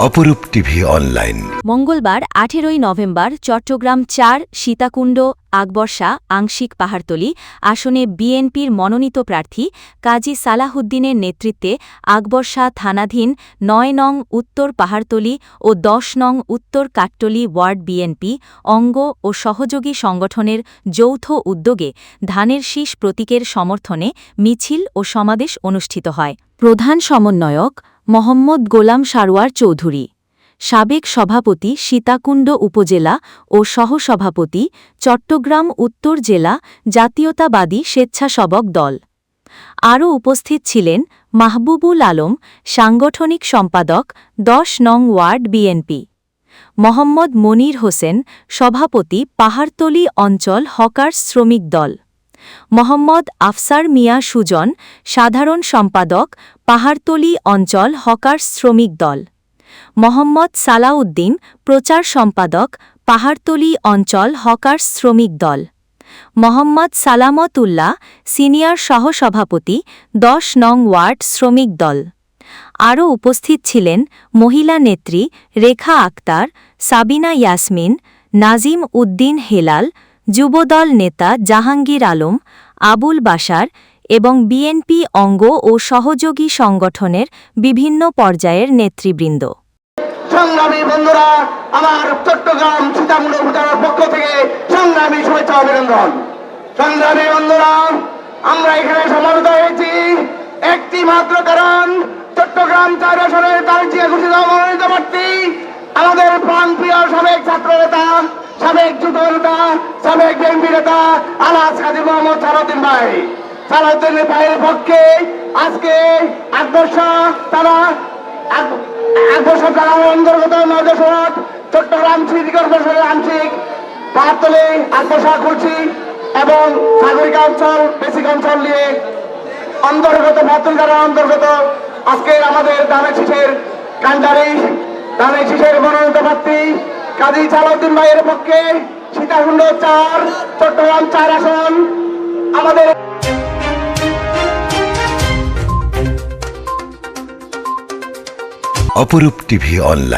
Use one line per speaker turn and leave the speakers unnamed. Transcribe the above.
অপরূপ TV online.
মঙ্গলবার, আঠেরোই নভেম্বর, চট্টগ্রাম চার, সীতাকুণ্ড আকবর্ষা আংশিক পাহাড়তলি, আসনে বিএনপির মনোনীত প্রার্থী কাজী সালাহুদ্দিনের নেতৃত্বে আকবর্ষা থানাধীন নয় নং উত্তর পাহাড়তলি ও দশ নং উত্তর কাট্টলি ওয়ার্ড বিএনপি অঙ্গ ও সহযোগী সংগঠনের যৌথ উদ্যোগে ধানের শীষ প্রতীকের সমর্থনে মিছিল ও সমাবেশ অনুষ্ঠিত হয়। প্রধান সমন্বয়ক মোহাম্মদ গোলাম সারোয়ার চৌধুরী। সাবেক সভাপতি সীতাকুণ্ড উপজেলা ও সহসভাপতি চট্টগ্রাম উত্তর জেলা জাতীয়তাবাদী স্বেচ্ছাসেবক দল। আরও উপস্থিত ছিলেন মাহবুবুল আলম, সাংগঠনিক সম্পাদক, দশ নং ওয়ার্ড বিএনপি। মোহাম্মদ মনির হোসেন, সভাপতি পাহাড়তলি অঞ্চল হকার শ্রমিক দল। মোহাম্মদ আফসার মিয়া সুজন, সাধারণ সম্পাদক, পাহাড়তলি অঞ্চল হকার শ্রমিক দল। মোহাম্মদ সালাউদ্দিন, প্রচার সম্পাদক, পাহাড়তলি অঞ্চল হকার শ্রমিক দল। মোহাম্মদ সালামত উল্লাহ সিনিয়র সহসভাপতি, দশ নং ওয়ার্ড শ্রমিক দল। আরও উপস্থিত ছিলেন মহিলা নেত্রী রেখা আক্তার, সাবিনা ইয়াসমিন, নাজিম উদ্দিন হেলাল যুবদল নেতা জাহাঙ্গীর আলম, আবুল বাশার এবং বিএনপি অঙ্গ ও সহযোগী সংগঠনের বিভিন্ন পর্যায়ের নেতৃবৃন্দ।
সংগ্রামী বন্ধুরা, আমার চট্টগ্রাম সীতাকুণ্ড উপজেলার পক্ষ থেকে সংগ্রামী শুভেচ্ছা অভিনন্দন। সংগ্রামী বন্ধুরা, আমরা এখানে সমাবেত হয়েছি। একটি মাত্র কারণ, চট্টগ্রাম চার আসনের তার ঘোষিত মনোনীত প্রার্থী। আমাদের নেতা যুব নেতা সাবেক বিএনপি আলাস কাজী মোহাম্মদ সালাউদ্দিন ভাই। সালাউদ্দিন ভাইয়ের পক্ষে আজকে এক তারা এক তারা অন্তর্গত নয় চট্টগ্রাম সিটি কর্পোরেশনের আংশিক পাহাড়তলে আত্মসা করছি এবং সাগরিকা অঞ্চল বেসিক অঞ্চল নিয়ে অন্তর্গত বাতুলকারা অন্তর্গত আজকে আমাদের দানের শীষের কান্ডারি দানের প্রার্থী কাজী সালাউদ্দিন ভাইয়ের পক্ষে সীতাকুণ্ড চার চট্টগ্রাম চার আসন। আমাদের
অপরূপ টিভি অনলাইন।